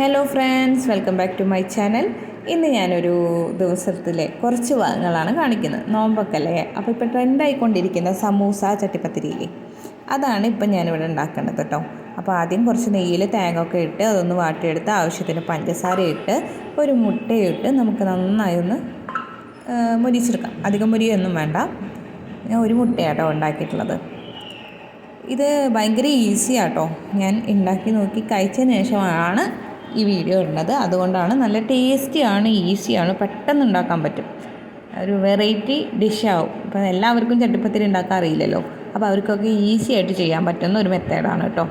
Hello friends welcome back to my channel ഇന്ന് ഞാനൊരു ദിവസത്തിലെ കുറച്ച് ഭാഗങ്ങളാണ് കാണിക്കുന്നത്. നോമ്പൊക്കല്ലേ അപ്പോൾ ഇപ്പോൾ ട്രെൻഡായിക്കൊണ്ടിരിക്കുന്ന സമൂസ ചട്ടിപ്പത്തിരിയില്ലേ? അതാണ് ഇപ്പം ഞാനിവിടെ ഉണ്ടാക്കേണ്ടത് കേട്ടോ. അപ്പോൾ ആദ്യം കുറച്ച് നെയ്യിൽ തേങ്ങ ഒക്കെ ഇട്ട് അതൊന്ന് വാട്ടിയെടുത്ത് ആവശ്യത്തിന് പഞ്ചസാര ഇട്ട് ഒരു മുട്ടയിട്ട് നമുക്ക് നന്നായി ഒന്ന് മുരിച്ചെടുക്കാം. അധികം മുരിയൊന്നും വേണ്ട. ഞാൻ ഒരു മുട്ടയാട്ടോ ഉണ്ടാക്കിയിട്ടുള്ളത്. ഇത് ഭയങ്കര ഈസിയാട്ടോ ഞാൻ ഉണ്ടാക്കി നോക്കി കഴിച്ചതിന് ശേഷമാണ് ഈ വീഡിയോ ഇടുന്നത്. അതുകൊണ്ടാണ് നല്ല ടേസ്റ്റിയാണ് ഈസിയാണ് പെട്ടെന്ന് ഉണ്ടാക്കാൻ പറ്റും. ഒരു വെറൈറ്റി ഡിഷാവും. ഇപ്പം എല്ലാവർക്കും ചട്ടിപ്പത്തിരി ഉണ്ടാക്കാൻ അറിയില്ലല്ലോ. അപ്പോൾ അവർക്കൊക്കെ ഈസി ആയിട്ട് ചെയ്യാൻ പറ്റുന്ന ഒരു മെത്തേഡാണ് കേട്ടോ.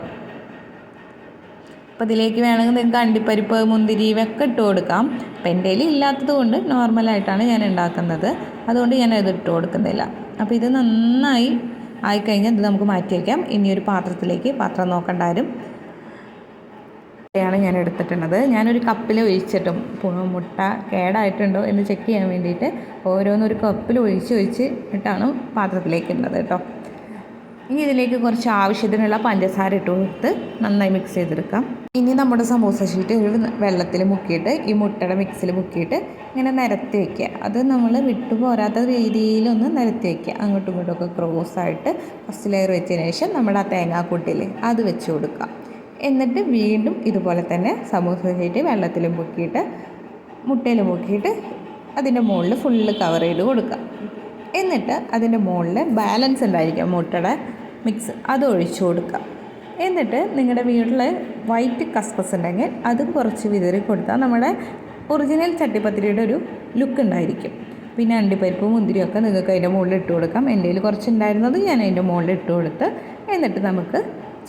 അപ്പോൾ ഇതിലേക്ക് വേണമെങ്കിൽ നിങ്ങൾക്ക് അണ്ടിപ്പരിപ്പ് മുന്തിരി ഇവയൊക്കെ ഇട്ട് കൊടുക്കാം. അപ്പം എന്റെ കയ്യിൽ ഇല്ലാത്തത് കൊണ്ട് നോർമലായിട്ടാണ് ഞാൻ ഉണ്ടാക്കുന്നത്. അതുകൊണ്ട് ഞാൻ അത് ഇട്ട് കൊടുക്കുന്നില്ല. അപ്പോൾ ഇത് നന്നായി ആയിക്കഴിഞ്ഞാൽ ഇത് നമുക്ക് മാറ്റി വയ്ക്കാം. ഇനി ഒരു പാത്രത്തിലേക്ക് പാത്രം നോക്കണ്ട ആരും ാണ് ഞാൻ എടുത്തിട്ടുള്ളത്. ഞാനൊരു കപ്പിൽ ഒഴിച്ചിട്ടും മുട്ട കേടായിട്ടുണ്ടോ എന്ന് ചെക്ക് ചെയ്യാൻ വേണ്ടിയിട്ട് ഓരോന്നൊരു കപ്പിൽ ഒഴിച്ച് ഒഴിച്ച് ഇട്ടാണ് പാത്രത്തിലേക്ക് ഇടുന്നത് കേട്ടോ. ഇനി ഇതിലേക്ക് കുറച്ച് ആവശ്യത്തിനുള്ള പഞ്ചസാര ഇട്ട് കൊടുത്ത് നന്നായി മിക്സ് ചെയ്തെടുക്കാം. ഇനി നമ്മുടെ സമൂസ ഷീറ്റ് ഒരു വെള്ളത്തിൽ മുക്കിയിട്ട് ഈ മുട്ടയുടെ മിക്സിൽ മുക്കിയിട്ട് ഇങ്ങനെ നിരത്തി വയ്ക്കുക അത് നമ്മൾ വിട്ടു പോരാത്ത രീതിയിലൊന്ന് നിരത്തി വയ്ക്കുക അങ്ങോട്ടും ഇങ്ങോട്ടും ഒക്കെ ക്രോസ് ആയിട്ട് ഫസ്റ്റ് ലെയർ വെച്ചതിന് ശേഷം നമ്മുടെ ആ തേങ്ങാക്കൂട്ടിൽ അത് വെച്ച് കൊടുക്കുക. എന്നിട്ട് വീണ്ടും ഇതുപോലെ തന്നെ സമൂസ ഷീറ്റ് വെള്ളത്തിൽ മുക്കിയിട്ട് മുട്ടയിൽ മുക്കിയിട്ട് അതിന്റെ മുകളിൽ ഫുള്ള് കവർ ചെയ്ത് കൊടുക്കുക. എന്നിട്ട് അതിന്റെ മുകളിൽ ബാലൻസ് ഉണ്ടായിരിക്കും മുട്ടയുടെ മിക്സ് അത് ഒഴിച്ചു കൊടുക്കുക. എന്നിട്ട് നിങ്ങളുടെ വീട്ടിൽ വൈറ്റ് കസ്പസ് ഉണ്ടെങ്കിൽ അത് കുറച്ച് വിതറി കൊടുത്താൽ നമ്മുടെ ഒറിജിനൽ ചട്ടിപ്പത്തിരിയുടെ ഒരു ലുക്ക് ഉണ്ടായിരിക്കും. പിന്നെ അണ്ടിപ്പരിപ്പ് മുന്തിരിയൊക്കെ നിങ്ങൾക്ക് അതിന്റെ മുകളിൽ ഇട്ട് കൊടുക്കാം. എന്റെ കയ്യിൽ കുറച്ച് ഉണ്ടായിരുന്നത് ഞാൻ അതിന്റെ മുകളിൽ ഇട്ട് കൊടുത്ത് എന്നിട്ട് നമുക്ക്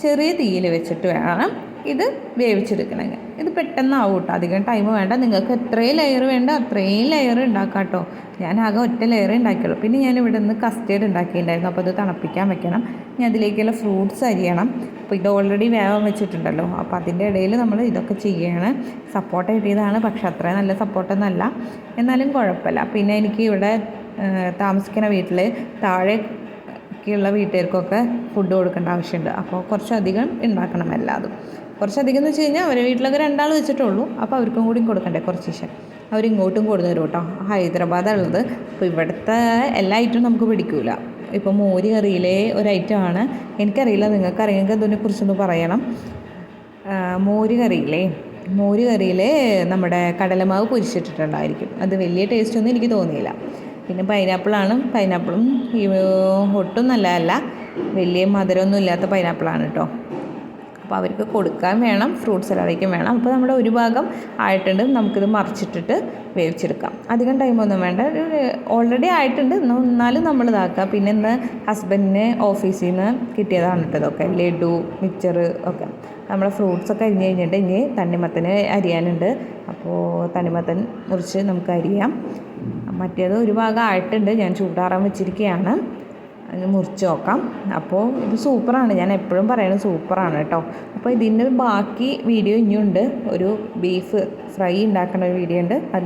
ചെറിയ തീയിൽ വെച്ചിട്ട് വേണം ഇത് വേവിച്ചെടുക്കണമെങ്കിൽ. ഇത് പെട്ടെന്നാവും കേട്ടോ. അധികം ടൈം വേണ്ട. നിങ്ങൾക്ക് എത്രയും ലെയർ വേണ്ട അത്രയും ലെയർ ഉണ്ടാക്കാം കേട്ടോ. ഞാൻ ആകെ ഒറ്റ ലെയർ ഉണ്ടാക്കിയുള്ളൂ. പിന്നെ ഞാൻ ഇവിടെ നിന്ന് കസ്റ്റേർഡ് ഉണ്ടാക്കിയിട്ടുണ്ടായിരുന്നു. അപ്പോൾ അത് തണുപ്പിക്കാൻ വെക്കണം. ഇനി അതിലേക്കുള്ള ഫ്രൂട്ട്സ് അരിയണം. അപ്പോൾ ഇത് ഓൾറെഡി വേവാൻ വെച്ചിട്ടുണ്ടല്ലോ. അപ്പോൾ അതിന്റെ ഇടയിൽ നമ്മൾ ഇതൊക്കെ ചെയ്യണം. സപ്പോർട്ട് കിട്ടിയതാണ്. പക്ഷെ അത്ര നല്ല സപ്പോർട്ടൊന്നുമല്ല എന്നാലും കുഴപ്പമില്ല. പിന്നെ എനിക്ക് ഇവിടെ താമസിക്കുന്ന വീട്ടിൽ താഴെ ഒക്കെയുള്ള വീട്ടുകാർക്കൊക്കെ ഫുഡ് കൊടുക്കേണ്ട ആവശ്യമുണ്ട്. അപ്പോൾ കുറച്ചധികം ഉണ്ടാക്കണം എല്ലാതും. കുറച്ചധികം എന്ന് വെച്ച് കഴിഞ്ഞാൽ അവരെ വീട്ടിലൊക്കെ രണ്ടാൾ വെച്ചിട്ടുള്ളൂ. അപ്പോൾ അവർക്കും കൂടി കൊടുക്കണ്ടേ കുറച്ച് ശേഷം അവരിങ്ങോട്ടും കൊടുത്തു തരും കേട്ടോ. ഹൈദരാബാദുള്ളത് അപ്പോൾ ഇവിടുത്തെ എല്ലാ ഐറ്റവും നമുക്ക് പിടിക്കൂല. ഇപ്പോൾ മോര് കറിയിലെ ഒരു ഐറ്റമാണ് എനിക്കറിയില്ല നിങ്ങൾക്ക് അറിയെങ്കിൽ അതിനെക്കുറിച്ചൊന്ന് പറയണം. മോര് കറിയില്ലേ? മോര് കറിയിൽ നമ്മുടെ കടലമാവ് പൊരിച്ചിട്ടിട്ടുണ്ടായിരിക്കും. അത് വലിയ ടേസ്റ്റൊന്നും എനിക്ക് തോന്നിയില്ല. പിന്നെ പൈനാപ്പിളാണ്. പൈനാപ്പിളും ഒട്ടും നല്ലതല്ല. വലിയ മധുരമൊന്നും ഇല്ലാത്ത പൈനാപ്പിളാണ് കേട്ടോ അപ്പോൾ അവർക്ക് കൊടുക്കാൻ വേണം ഫ്രൂട്ട് സലാഡേക്കും വേണം. അപ്പോൾ നമ്മുടെ ഒരു ഭാഗം ആയിട്ടുണ്ട്. നമുക്കിത് മറിച്ചിട്ടിട്ട് വേവിച്ചെടുക്കാം. അധികം ടൈമൊന്നും വേണ്ട. ഓൾറെഡി ആയിട്ടുണ്ട്. എന്നാ- എന്നാലും നമ്മൾ ഇതാക്കുക പിന്നെ ഇന്ന് ഹസ്ബൻഡിന് ഓഫീസിൽ നിന്ന് കിട്ടിയതാണ് കേട്ടോ ഇതൊക്കെ. ലഡു മിക്സർ ഒക്കെ. നമ്മുടെ ഫ്രൂട്ട്സൊക്കെ അരിഞ്ഞ് കഴിഞ്ഞിട്ട് ഇനി തണ്ണിമത്തന് അരിയാനുണ്ട്. അപ്പോൾ തണ്ണിമത്തൻ മുറിച്ച് നമുക്ക് അരിയാം. മറ്റേത് ഒരു ഭാഗം ആയിട്ടുണ്ട് ഞാൻ ചൂടാറാൻ വെച്ചിരിക്കുകയാണ് അത് മുറിച്ച് നോക്കാം. അപ്പോൾ ഇത് സൂപ്പറാണ്. ഞാൻ എപ്പോഴും പറയുന്നത് സൂപ്പറാണ് കേട്ടോ. അപ്പോൾ ഇതിന്റെ ബാക്കി വീഡിയോ ഇനിയുണ്ട്. ഒരു ബീഫ് ഫ്രൈ ഉണ്ടാക്കുന്ന ഒരു വീഡിയോ ഉണ്ട്. അത്